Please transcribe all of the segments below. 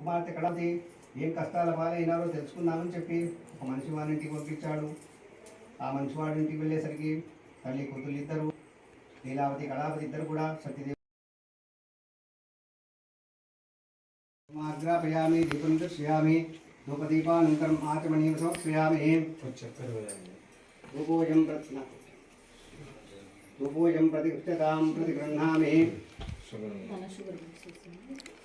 కుమార్తె కడపతి ఏం కష్టాల పాలైనారో తెలుసుకుందామని చెప్పి ఒక మనిషి వారి ఇంటికి పంపించాడు. ఆ మనిషి వాడి ఇంటికి వెళ్ళేసరికి తల్లి కూతురు ఇద్దరు లీలావతి కళావతి ఇద్దరు కూడా సత్యదేవి ఆగ్రాపయామి దీపం దర్శయామి ధూపదీపానంతరం ఆచమనీయం సమర్పయామి. ధూపోజం ప్రతి ధూపోజం ప్రతి ఉచ్యతాం ప్రతి గృహ్ణామి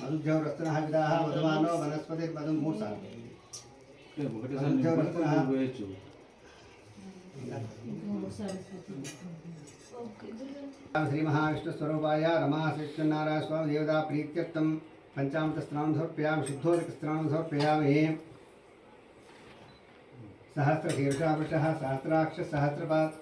मधुभ्यो रत्नः विदाः मधुमानो वनस्पतिर्मधुमूर्धा मधुभ्यो रत्नः श्रीमहाविष्णुस्वरूपाय रमाश्रीकृष्णनारायणस्वामिदेवता प्रीत्यर्थं पञ्चामृतस्नानं समर्पयामि शुद्धोदकस्नानं समर्पयामि सहस्रशीर्षावृषः सहस्राक्षसहस्रपात्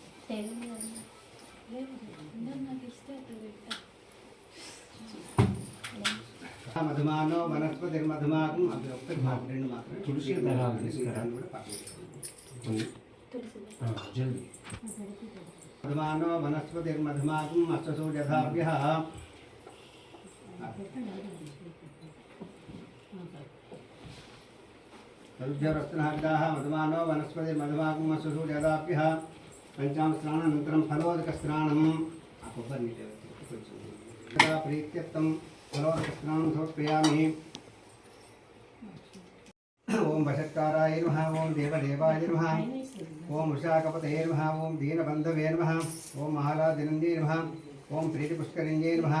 మధుమానో వనస్పతిర్మధుమాకం అది ఒక్కటి మాకు రెండు మాత్రమే తులసి దళాలు తీసుకురా. దాన్ని కూడా జల్దీ మధుమానో వనస్పతిర్మధుమాకం అశ్వసో యథాభ్యः తరుభ్యరస్తునాగ్రాः మధుమానో వనస్పతిర్మధుమాకం అశ్వసో యథాభ్యः పంచామ స్నానానంతరం ఫలోదకస్నానం ఆ కొబ్బరి నీళ్ళు కొంచెం యదా ప్రీత్యర్థం ఫలోదకస్నానం సమర్పయామి ఓం భషత్కారాయ నమః ఓం దేవదేవాయ నమః ఓం వృషాకపతయే నమః ఓం దీనబంధవే నమః ఓం మహారాజనందే నమః ఓం ప్రీతిపుష్కరింజే నమః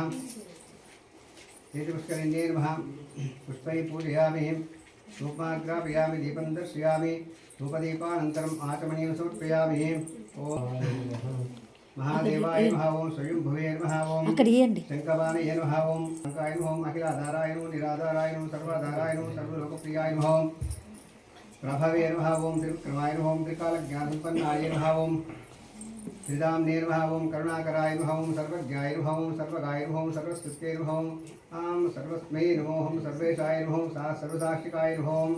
ప్రీతిపుష్కరింజే నమః పుష్పై పూజయామి. ధూపాగ్రాపయామి దీపం దర్శయామి ధూపదీపానంతరం ఆచమనీయం సమర్పయామి. ఓం మహాదేవాయ నమః ఓం స్వయంభువే నమః ఓం అక్కడ ఇవ్వండి శంకవానయ నమః ఓం శంకాయ నమః ఓం అఖిలాధారాయ నమః నిరాధారాయ నమః సర్వాధారాయ నమః సర్వలోకప్రియాయ నమః ఓం ప్రభవే నమః ఓం త్రివిక్రమాయ నమః ఓం త్రికాలజ్ఞానసంపన్నాయ నమః ఓం శ్రీరామ్నే నమః ఓం కరుణాకరాయ నమః ఓం సర్వజ్ఞాయ నమః ఓం సర్వగాయ నమః ఆం సర్వస్మై నమోహం సర్వేశాయ నమః సా సర్వసాక్షికాయ నమః ఓం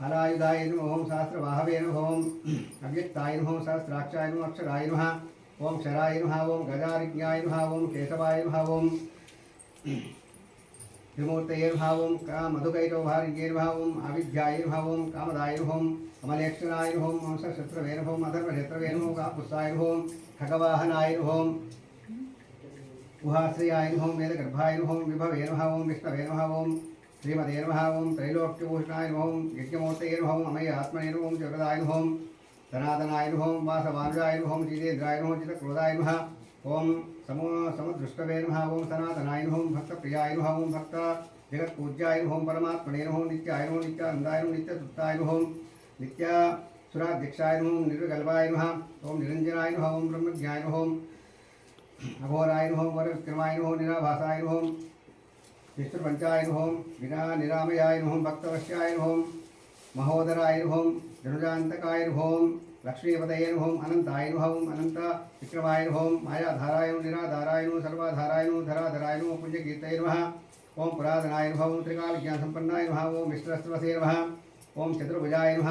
హలాయుధాయ నమః సహస్రవాహవే నమః అవ్యక్తాయ నమః సహస్రాక్షాయ నమో అక్షరాయ నమః ఓం శరాయ నమః ఓం గజారిజ్ఞాయ నమః ఓం కేశవాయ నమః ఓం త్రిమూర్తయే నమః ఓం కా మధుకైటోభార్యే నమః ఓం అవిద్యాయ నమః ఓం కామదాయ నమః ఓం అమలేక్షణాయ నమః ఓం వంశశత్రవే నమః ఓం అధర్మశత్రవే నమః ఓం కాపుస్తాయ నమః ఓం ఖగవాహనాయ నమః ఓం గుహాశ్రయాయ నమః ఓం వేదగర్భాయ నమః ఓం విభవే నమః ఓం విష్ణవే నమః ఓం శ్రీమదే నమః ఓం త్రైలోక్యభూషణాయ నమః ఓం యజ్ఞమూర్తయే నమః ఓం అమయ ఆత్మనే నమః ఓం జగదాయ నమః ఓం ధనాదనాయ నమః ఓం వాసవానుజాయ నమః ఓం జితేంద్రాయ నమః చితక్రోధాయ నమః ఓం సమో సమదృష్టవే నమః ఓం సనాతనాయ నమః ఓం భక్తప్రియాయ నమః ఓం భక్త జగత్పూజ్యాయ నమః ఓం పరమాత్మనే నమః ఓం నిత్యాయ నమః నిత్యానందాయ నమః నిత్యతృప్తాయ నమః ఓం నిత్య సురాధ్యక్షాయ నమః ఓం నిర్వికల్పాయ నమః ఓం నిరంజనాయ నమః ఓం బ్రహ్మజ్ఞాయ నమః ఓం అఘోరాయ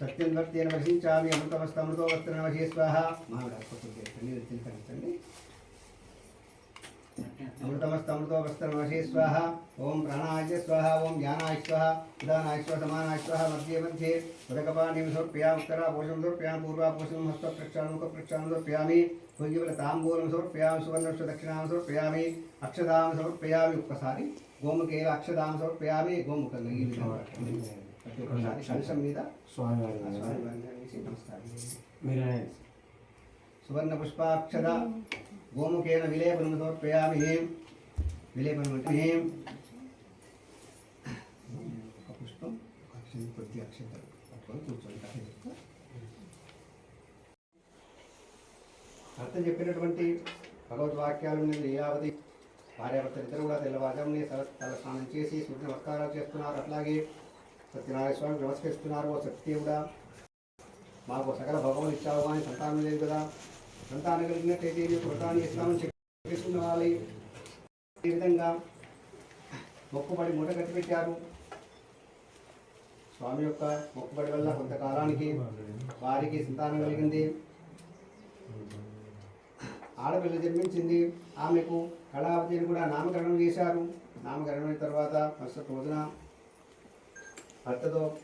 సత్యం భక్తేన వర్షించామి అమృతమస్తు పైన పెట్టు. సత్యం భక్తేన వర్షించామి అమృతమస్తు అమృతోపస్తరణవశే స్వాహ మామిడి ఆకుపచ్చడి చేయండి, నీళ్ళు తినకండి అమృతమస్తమృతోపస్తమశే స్వాహ ఓం ప్రాణాయ స్వాహ ఓం జ్ఞానాయ స్వాహ ఉదానాయ స్వ సమానాయ స్వాహ మధ్యే మధ్యే ఉదకపాణిం సమర్పయామి ఉత్తరాపోషం సమర్పయామి పూర్వాపోషం హస్త ప్రక్షాళం ముఖ ప్రక్షాళం సమర్పయామి భుజబల తాంబూలం సమర్పయామి సువర్ణస్వ దక్షిణాం సమర్పయామి అక్షదాం సమర్పయామి ఒక్కసారి గోముఖేల అక్షదాం సమర్పయామి గోముఖంగా ఈ విధంగా ప్రతి ఒక్కసారి కలశం మీద స్వామివారి ఆ మీద. స్వామివారిని అనేసి నమస్కారం మీరే సువర్ణ పుష్పాక్షద గోముఖేన విలేపనం సమర్పయామి విలేపనం అంటే ఏం? ఒక పుష్పం ఒక అక్షరం పట్టుకొని కూర్చోండి కథ చెప్తా. అర్థం చెప్పినటువంటి భగవద్ వాక్యాలు లీలావతి భార్యాభర్తలు ఇద్దరు కూడా తెల్లవారుజామునే తల తల స్నానం చేసి సూర్య నమస్కారాలు చేస్తున్నారు అట్లాగే సత్యనారాయణ స్వామి నమస్కరిస్తున్నారు. ఓ సత్యదేవుడా మాకు సకల భగవాన్ ఇచ్చావు కానీ సంతానం లేదు కదా. సంతానం కలిగినట్టయితే మీకు వ్రతాన్ని ఇస్తామని చెప్పేసుకున్న వాళ్ళు ఈ విధంగా మొక్కుబడి మూట కట్టి పెట్టారు. స్వామి యొక్క మొక్కుబడి వల్ల కొంతకాలానికి వారికి సంతానం కలిగింది. ఆడపిల్ల జన్మించింది. ఆమెకు కళావతిని కూడా నామకరణం చేశారు. నామకరణం తర్వాత ప్రస్తుత రోజున భర్తతో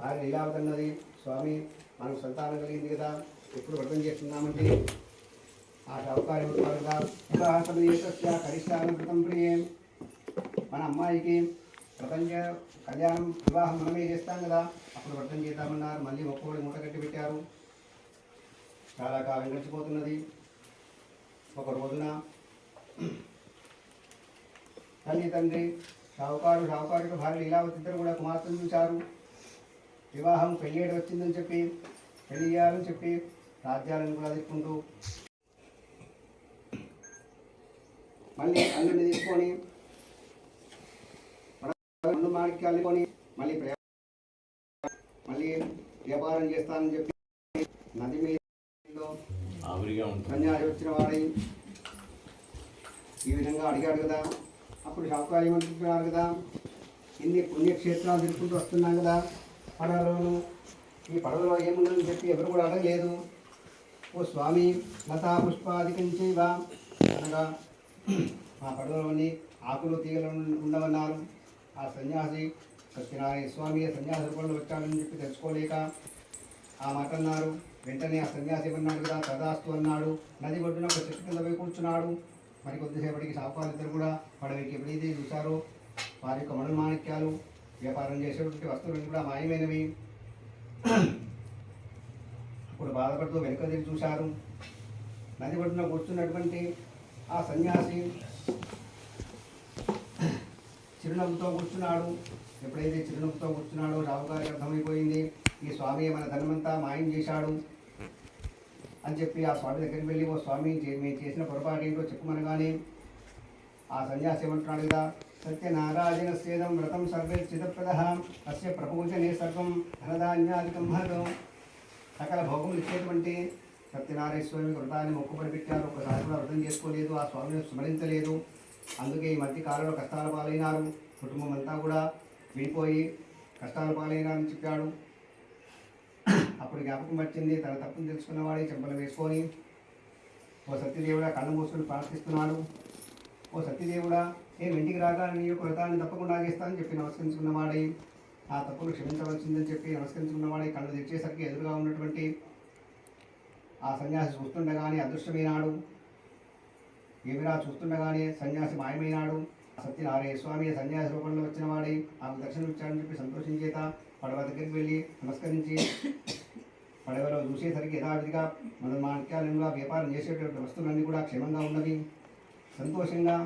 ఆయన లీలావతన్నది. స్వామి మనకు సంతానం కలిగింది కదా. ఎప్పుడు వ్రతం చేస్తున్నామంటే ఆ సౌకార్యం ద్వారా వ్రతం ప్రియే. మన అమ్మాయికి వ్రతం కళ్యాణం వివాహం మనమే చేస్తాం కదా. అప్పుడు వ్రతం చేద్దామన్నారు. మళ్ళీ ఒక్కోడి మూట కట్టి పెట్టారు. చాలా కాలం గడిచిపోతున్నది. ఒక రోజున తల్లి తండ్రి షావుకారు షావుకారుడు భార్య లీలావతి ఇద్దరు కూడా కుమార్తెను చూశారు. వివాహం పెళ్ళేడు వచ్చిందని చెప్పి పెళ్ళి చేయాలని చెప్పి రాజ్యాలను కూడా తిప్పుకుంటూ మళ్ళీ అల్లుడిని తీసుకొని రెండు కొని మళ్ళీ మళ్ళీ వ్యాపారం చేస్తానని చెప్పి నది మీద వచ్చిన వాడి ఈ విధంగా అడిగాడు కదా. అప్పుడు సౌకర్యం అనుకుంటున్నారు కదా. ఇన్ని పుణ్యక్షేత్రాలు తిరుగుకుంటూ వస్తున్నాం కదా పడవలోను. ఈ పడవలో ఏముందని చెప్పి ఎవరు కూడా అడగలేదు. ఓ స్వామి లతా పుష్పాధికం చేయవా? అనగా ఆ పడవలోని ఆకులు తీగలు ఉండవన్నారు. ఆ సన్యాసి సత్యనారాయణ స్వామి సన్యాసి రూపంలో వచ్చాడని చెప్పి తెలుసుకోలేక ఆ మాట అన్నారు. వెంటనే ఆ సన్యాసి అన్నాడు కదా? తదాస్తు అన్నాడు. నది ఒడ్డున ఒక చెట్టు కింద పోయి కూర్చున్నాడు. మరి కొద్దిసేపటికి సావుకారు ఇద్దరు కూడా పడవకి ఎప్పుడైతే చూశారో. వారి యొక్క మణుల మాణిక్యాలు వ్యాపారం చేసేటువంటి వస్తువులు కూడా మాయమైనవి. ఇప్పుడు బాధపడుతూ వెనుక తిరిగి చూశారు. నది ఒడ్డున కూర్చున్నటువంటి ఆ సన్యాసి చిరునవ్వుతో కూర్చున్నాడు. ఎప్పుడైతే చిరునవ్వుతో కూర్చున్నాడో రావుగారికి అర్థమైపోయింది. ఈ స్వామి మన ధనమంతా మాయం చేశాడు. అని చెప్పి ఆ స్వామి దగ్గరికి వెళ్ళి ఓ స్వామి మేము చేసిన పొరపాటు ఏంటో చెప్పమనగానే ఆ సన్యాసి ఏమంటున్నాడు కదా సత్యనారాయణ సేదం వ్రతం సర్వేచితప్రద అస్య ప్రపూజనే సర్వం ధనధాన్యాధికం మహతం సకల భోగములు ఇచ్చేటువంటి సత్యనారాయణ స్వామి వ్రతాన్ని మొక్కుబడి పెట్టారు. ఒకసారి కూడా వ్రతం చేసుకోలేదు ఆ స్వామిని స్మరించలేదు. అందుకే ఈ మధ్య కాలంలో కష్టాల పాలైనారు. కుటుంబం అంతా కూడా విడిపోయి కష్టాల పాలైనారని చెప్పాడు. అప్పుడు జ్ఞాపకం వచ్చింది. తన తప్పును తెలుసుకున్నవాడే చెంపలు వేసుకొని ఓ సత్యదేవుడా కళ్ళు మూసుకొని ప్రార్థిస్తున్నాడు ఓ సత్యదేవుడా నేను ఇంటికి రాగా నీ యొక్క వ్రతాన్ని తప్పకుండా చేస్తానని చెప్పి నమస్కరించుకున్నవాడే ఆ తప్పును క్షమించవలసిందని చెప్పి నమస్కరించుకున్నవాడే కళ్ళు తెచ్చేసరికి ఎదురుగా ఉన్నటువంటి ఆ సన్యాసి చూస్తుండగానే అదృష్టమైనాడు ఏమిరా చూస్తుండగానే సన్యాసి మాయమైనాడు? సత్యనారాయణ స్వామి సన్యాసి రూపంలో వచ్చిన వాడే ఆమె దర్శనం ఇచ్చాడని చెప్పి సంతోషించేత పడవ దగ్గరికి వెళ్ళి నమస్కరించి పడవలో చూసేసరికి యథావిధిగా మన మాణిక్యాలను వ్యాపారం చేసేటువంటి వస్తువులన్నీ కూడా క్షేమంగా ఉన్నవి. సంతోషంగా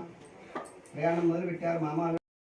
ప్రయాణం మొదలుపెట్టారు మామ